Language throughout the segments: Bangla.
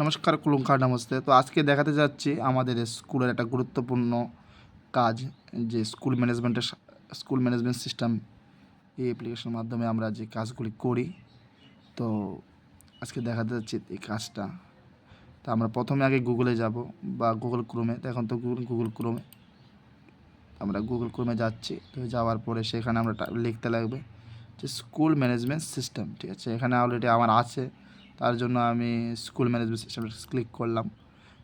নমস্কার, কুলুঙ্কার, নমস্তে। তো আজকে দেখাতে যাচ্ছি আমাদের স্কুলের একটা গুরুত্বপূর্ণ কাজ, যে স্কুল ম্যানেজমেন্টের স্কুল ম্যানেজমেন্ট সিস্টেম এই অ্যাপ্লিকেশনের মাধ্যমে আমরা যে কাজগুলি করি। তো আজকে দেখাতে যাচ্ছি এই কাজটা। তো আমরা প্রথমে আগে গুগলে যাব বা গুগল ক্রোমে। এখন তো গুগল ক্রোমে। আমরা গুগল ক্রোমে যাচ্ছি। তো যাওয়ার পরে সেখানে আমরা লিখতে লাগবে যে স্কুল ম্যানেজমেন্ট সিস্টেম, ঠিক আছে? এখানে অলরেডি আমার আছে। তার জন্য আমি স্কুল ম্যানেজমেন্ট সিস্টেম ক্লিক করলাম।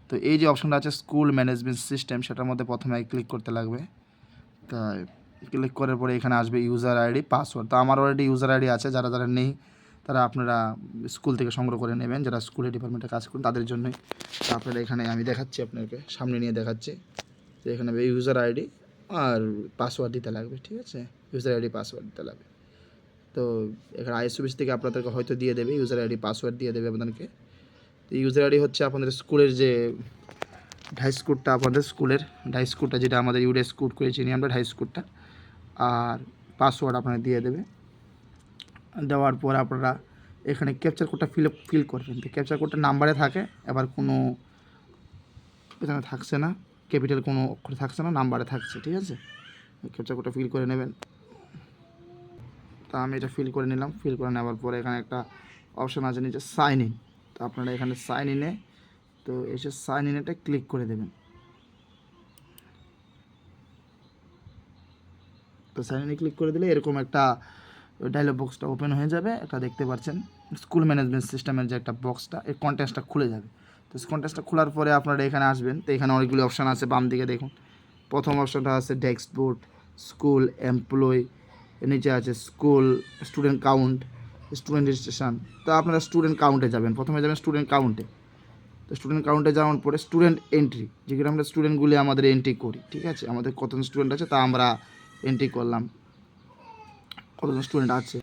তো এই যে অপশনটা আছে স্কুল ম্যানেজমেন্ট সিস্টেম সেটার মধ্যে প্রথমে ক্লিক করতে লাগবে। তাই ক্লিক করার পরে এখানে আসবে ইউজার আইডি পাসওয়ার্ড তো আমার অলরেডি ইউজার আইডি আছে, যারা যারা নেই, তারা আপনারা স্কুল থেকে সংগ্রহ করে নেবেন, যারা স্কুলের ডিপার্টমেন্টে কাজ করেন, তাদের জন্যই। আপনারা এখানে আমি দেখাচ্ছি আপনাকে, সামনে নিয়ে দেখাচ্ছি। তো এখানে ইউজার আইডি আর পাসওয়ার্ড দিতে লাগবে, ঠিক আছে? ইউজার আইডি পাসওয়ার্ড দিতে লাগবে। তো এখানে আইএস অফিস থেকে আপনাদেরকে হয়তো দিয়ে দেবে ইউজার আইডি পাসওয়ার্ড দিয়ে দেবে আপনাদেরকে। তো ইউজার আইডি হচ্ছে আপনাদের স্কুলের যে হাই স্কুলটা আপনাদের স্কুলের হাই স্কুলটা যেটা আমাদের ইউডে স্কুল করে চিনি আমরা হাই স্কুলটা আর পাসওয়ার্ড আপনারা দিয়ে দেবে। দেওয়ার পর আপনারা এখানে ক্যাপচার কোডটা ফিল ফিল করবেন। তো ক্যাপচার কোডটা নাম্বারে থাকে, এবার কোনো এখানে থাকছে না ক্যাপিটাল কোনো অক্ষর থাকছে না নাম্বারে থাকছে, ঠিক আছে? ক্যাপচার কোডটা ফিল করে নেবেন। তা আমি এটা ফিল করে নিলাম। ফিল করে নেওয়ার পরে এখানে একটা অপশান আছে নিচে সাইন ইন তো আপনারা এখানে সাইন ইনে তো এসে সাইন ইনেটা ক্লিক করে দেবেন। তো সাইন ইনে ক্লিক করে দিলে এরকম একটা ডায়লগ বক্সটা ওপেন হয়ে যাবে। এটা দেখতে পাচ্ছেন স্কুল ম্যানেজমেন্ট সিস্টেমের যে একটা বক্সটা এই কন্টেন্টসটা খুলে যাবে। তো কন্টেন্টসটা খোলার পরে আপনারা এখানে আসবেন। তো এখানে অনেকগুলি অপশান আছে বাম দিকে দেখুন। প্রথম অপশানটা আছে ডেস্কবোর্ড, স্কুল এমপ্লয় নিচে আছে, school student count student registration তো আপনারা স্টুডেন্ট কাউন্টে যাবেন। প্রথমে যাবেন স্টুডেন্ট কাউন্টে তো স্টুডেন্ট কাউন্টে যাওয়ার পরে স্টুডেন্ট এন্ট্রি যেগুলো আমরা স্টুডেন্টগুলি আমাদের এন্ট্রি করি, ঠিক আছে? আমাদের কতজন স্টুডেন্ট আছে তা আমরা এন্ট্রি করলাম। কতজন স্টুডেন্ট আছে?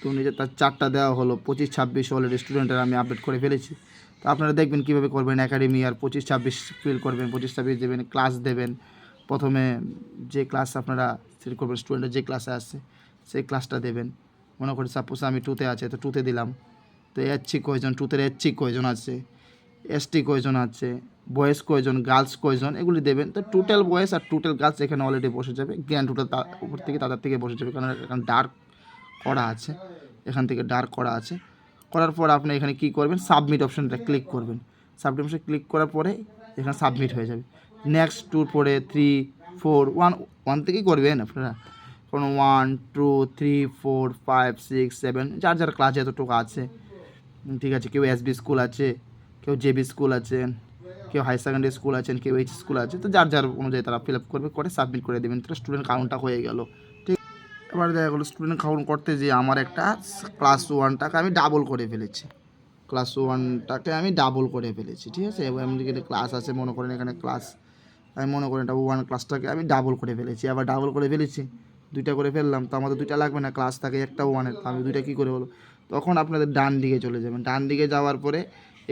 তো নিজে তার চারটা দেওয়া হলো, পঁচিশ, ছাব্বিশ অলরেডি স্টুডেন্টের আমি আপডেট করে ফেলেছি। তো আপনারা দেখবেন কীভাবে করবেন একাডেমি আর পঁচিশ, ছাব্বিশ ফিল করবেন, পঁচিশ, ছাব্বিশ দেবেন ক্লাস দেবেন। প্রথমে যে ক্লাস আপনারা সিলেক্ট করবেন স্টুডেন্টের যে ক্লাসে আসছে, সেই ক্লাসটা দেবেন। মনে করি সাপোজ আমি টুতে আছে, তো টুতে দিলাম। তো এসছি কয়জন? টুতে এসছি কয়জন আছে? এসটি কয়জন আছে? বয়েজ কয়জন? গার্লস কয়জন? এগুলি দেবেন। তো টোটাল বয়েজ আর টোটাল গার্লস এখানে অলরেডি বসে যাবে। জ্ঞান টোটাল উপর থেকে তাদের থেকে বসে যাবে। কারণ এখানে ডার্ক করা আছে। এখান থেকে ডার্ক করা আছে। করার পর আপনি এখানে কি করবেন? সাবমিট অপশনটা ক্লিক করবেন। সাবমিট অপশন ক্লিক করার পরে এখানে সাবমিট হয়ে যাবে। নেক্সট টুর পরে থ্রি ফোর ওয়ান ওয়ান থেকেই করবেন আপনারা? কোনো one two three four five six seven যার যার ক্লাস যতটুকু আছে। ঠিক আছে, কেউ এসবি স্কুল আছে, কেউ জেবি স্কুল আছেন কেউ হাই সেকেন্ডারি স্কুল আছেন কেউ এইচ স্কুল আছে, তো যার যার অনুযায়ী তারা ফিল আপ করবে, করে সাবমিট করে দেবেন। তো স্টুডেন্ট কাউন্টটা হয়ে গেল। ঠিক? এবার দেখা গেলো স্টুডেন্ট কাউন্ট করতে যে আমার একটা ক্লাস ওয়ানটাকে আমি ডাবল করে ফেলেছি। ক্লাস ওয়ানটাকে আমি ডাবল করে ফেলেছি, ঠিক আছে? এবার আমি ক্লাস আছে, মনে করেন এখানে ক্লাস আমি মনে করেন এটা ওয়ান ক্লাসটাকে আমি ডাবল করে ফেলেছি। আবার ডাবল করে ফেলেছি, দুইটা করে ফেললাম, তো আমাদের দুইটা লাগবে না ক্লাস থাকে একটা ওয়ানের আমি দুইটা কী করে বলো তখন আপনাদের ডান দিকে চলে যাবেন। ডান দিকে যাওয়ার পরে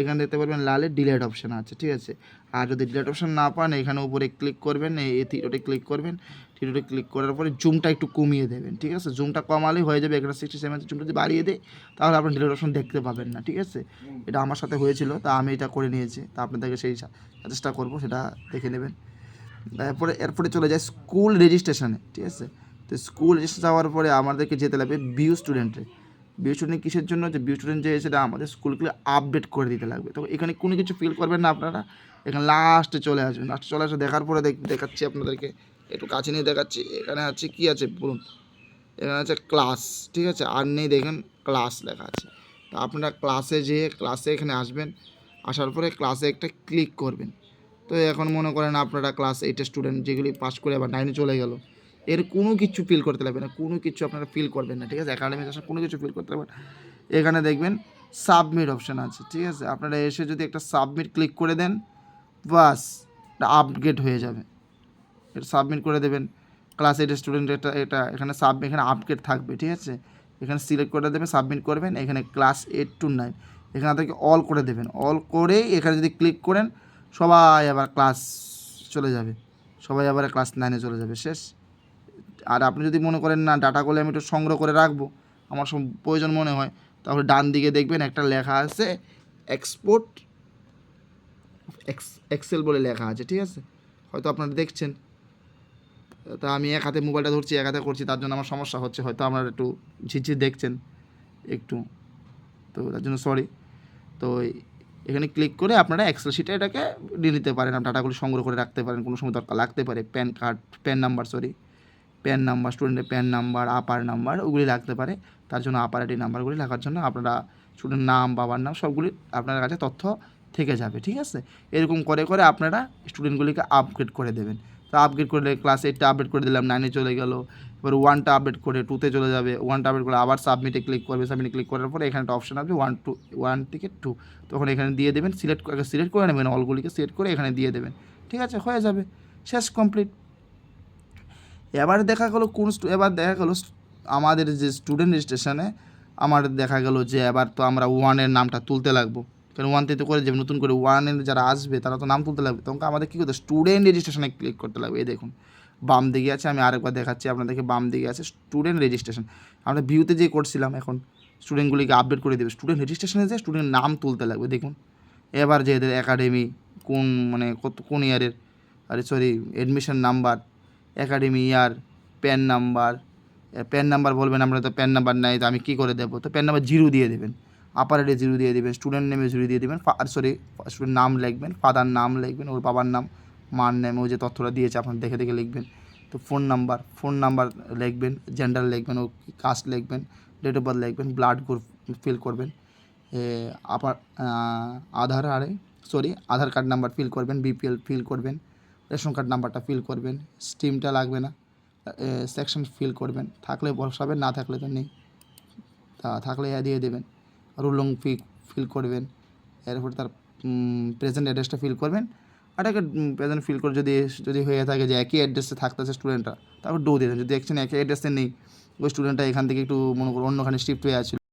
এখানে দেখতে পারবেন লালে ডিলেট অপশান আছে, ঠিক আছে? আর যদি ডিলেট অপশান না পান, এখানে উপরে ক্লিক করবেন, এই থিরোটে ক্লিক করবেন। থিরোটে ক্লিক করার পরে জুমটা একটু কমিয়ে দেবেন, ঠিক আছে? জুমটা কমালেই হয়ে যাবে এখানে সিক্সটি সেভেন জুমটা যদি বাড়িয়ে দেয়, তাহলে আপনি ডিলেট অপশন দেখতে পাবেন না, ঠিক আছে? এটা আমার সাথে হয়েছিল, তা আমি এটা করে নিয়েছি, তা আপনাদেরকে সেই চেষ্টা করব, সেটা দেখে নেবেন। তারপরে এরপরে চলে যায় স্কুল রেজিস্ট্রেশনে, ঠিক আছে? তো স্কুল রেজিস্ট্রেশন যাওয়ার পরে আমাদেরকে যেতে লাগবে বিউ স্টুডেন্টে। বিউ স্টুডেন্ট কিসের জন্য? যে বিউ স্টুডেন্ট যে সেটা আমাদের স্কুলগুলো আপডেট করে দিতে লাগবে। তো এখানে কোনো কিছু ফিল করবেন না আপনারা। এখানে লাস্টে চলে আসবেন। লাস্টে চলে আসে, দেখার পরে দেখ- দেখাচ্ছি আপনাদেরকে। একটু কাছে নিয়ে দেখাচ্ছি। এখানে আছে কি আছে? বলুন। এখানে আছে ক্লাস ঠিক আছে? আর নেই, দেখেন ক্লাস লেখা আছে। তো আপনারা ক্লাসে যেয়ে ক্লাসে এখানে আসবেন। আসার পরে ক্লাসে একটা ক্লিক করবেন। তো এখন মনে করেন আপনারা ক্লাস এইটের স্টুডেন্ট যেগুলি পাস করে আবার নাইনে চলে গেল, এর কোনো কিছু ফিল করতে লাগবে না, কোনো কিছু আপনারা ফিল করবেন না, ঠিক আছে? একাডেমিক আসলে কোনো কিছু ফিল করতে পারবেন এখানে দেখবেন সাবমিট অপশান আছে, ঠিক আছে? আপনারা এসে যদি একটা সাবমিট ক্লিক করে দেন, বাস আপগ্রেড হয়ে যাবে। এটা সাবমিট করে দেবেন ক্লাস এইটের স্টুডেন্ট এটা এটা, এখানে সাব এখানে আপগ্রেড থাকবে, ঠিক আছে? এখানে সিলেক্ট করে দেবেন সাবমিট করবেন, এখানে ক্লাস এইট টু নাইন এখানে থেকে অল করে দেবেন। অল করেই এখানে যদি ক্লিক করেন সবাই আবার ক্লাস চলে যাবে। সবাই আবার ক্লাস নাইনে চলে যাবে, শেষ। আর আপনি যদি মনে করেন না ডাটাগুলো আমি একটু সংগ্রহ করে রাখব, আমার সব প্রয়োজন মনে হয়, তাহলে ডান দিকে দেখবেন একটা লেখা আছে এক্সপোর্ট এক্স এক্সেল বলে লেখা আছে, ঠিক আছে? হয়তো আপনারা দেখছেন। তা আমি এক হাতে মোবাইলটা ধরছি, এক হাতে করছি, তার জন্য আমার সমস্যা হচ্ছে, হয়তো আপনারা একটু ঝিরঝির দেখছেন একটু। তো তার জন্য সরি তো এখানে ক্লিক করে আপনারা এক্সেল শিটে এটাকে দিয়ে নিতে পারেন। ডাটাগুলো সংগ্রহ করে রাখতে পারেন, কোনো সময় দরকার লাগতে পারে। PAN card PAN number sorry PAN number স্টুডেন্টের প্যান নাম্বার আপার নাম্বার ওগুলি লাগতে পারে। তার জন্য আপার আইডি নাম্বারগুলি রাখার জন্য আপনারা স্টুডেন্ট নাম, বাবার নাম সবগুলি আপনার কাছে তথ্য থেকে যাবে, ঠিক আছে? এরকম করে করে আপনারা স্টুডেন্টগুলিকে আপগ্রেড করে দেবেন। তো আপগ্রেড করলে ক্লাস এইটটা আপডেট করে দিলাম নাইনে চলে গেল। এবার ওয়ানটা আপডেট করে টুতে চলে যাবে। ওয়ানটা আপডেট করে আবার সাবমিটে ক্লিক করবে। সাবমিটে ক্লিক করার পরে এখানে একটা অপশন আসবে ওয়ান টু ওয়ান থেকে টু তখন এখানে দিয়ে দেবেন সিলেক্ট সিলেক্ট করে নেবেন অলগুলিকে সিলেক্ট করে এখানে দিয়ে দেবেন। ঠিক আছে, হয়ে যাবে। শেষ কমপ্লিট এবার দেখা গেলো কোন এবার দেখা গেলো আমাদের যে স্টুডেন্ট রেজিস্ট্রেশনে আমার দেখা গেলো যে এবার তো আমরা ওয়ানের নামটা তুলতে লাগবো। কারণ ওয়ান থেকে করে যাবে নতুন করে ওয়ানের যারা আসবে, তারা তো নাম তুলতে লাগবে। তখন আমাদের কী করতে স্টুডেন্ট রেজিস্ট্রেশনে ক্লিক করতে লাগবে। এই দেখুন, বাম দিকে আছে, আমি আরেকবার দেখাচ্ছি আপনাদেরকে, বাম দিকে আছে স্টুডেন্ট রেজিস্ট্রেশন আমরা ভিউতে যে করছিলাম, এখন স্টুডেন্টগুলিকে আপডেট করে দেবে। স্টুডেন্ট রেজিস্ট্রেশনে যে স্টুডেন্ট নাম তুলতে লাগবে, দেখুন। এবার যে এদের একাডেমি কোন মানে কত, কোন ইয়ারের আরে sorry admission number academy year PAN number PAN number বলবেন, আমরা তো প্যান নাম্বার নাই, তো আমি কী করে দেবো? তো প্যান নাম্বার জিরো দিয়ে দেবেন। আপার এডে জিরো দিয়ে দেবেন স্টুডেন্ট নেমে জিরো দিয়ে দেবেন সরি স্টুডেন্ট নাম লিখবেন ফাদার নাম লিখবেন, ওর বাবার নাম, মার নেমে ওই যে তথ্যটা দিয়েছে, আপনার দেখে দেখে লিখবেন। তো ফোন নাম্বার ফোন নাম্বার লিখবেন জেন্ডার লিখবেন, ও কাস্ট লিখবেন ডেট অফ বার্থ লিখবেন ব্লাড গ্রুপ ফিল করবেন আপার আধার আরে sorry Aadhaar card number fill করবেন বিপিএল ফিল করবেন রেশন কার্ড নাম্বারটা ফিল করবেন স্টিমটা লাগবে না সেকশন ফিল করবেন, থাকলে বসাবেন, না থাকলে তো নেই। তা থাকলে দিয়ে দেবেন। রুলং ফি ফিল করবেন। এরপর তার প্রেজেন্ট অ্যাড্রেসটা ফিল করবেন। আর একটা প্রেজেন্ট ফিল করে যদি যদি হয়ে থাকে যে একই অ্যাড্রেসে থাকতেছে স্টুডেন্টরা তারপর ডো দিয়ে দেন। যদি দেখছেন একই অ্যাড্রেসে নেই, ওই স্টুডেন্টটা এখান থেকে একটু মনে করো অন্যখানে শিফট হয়ে আছে।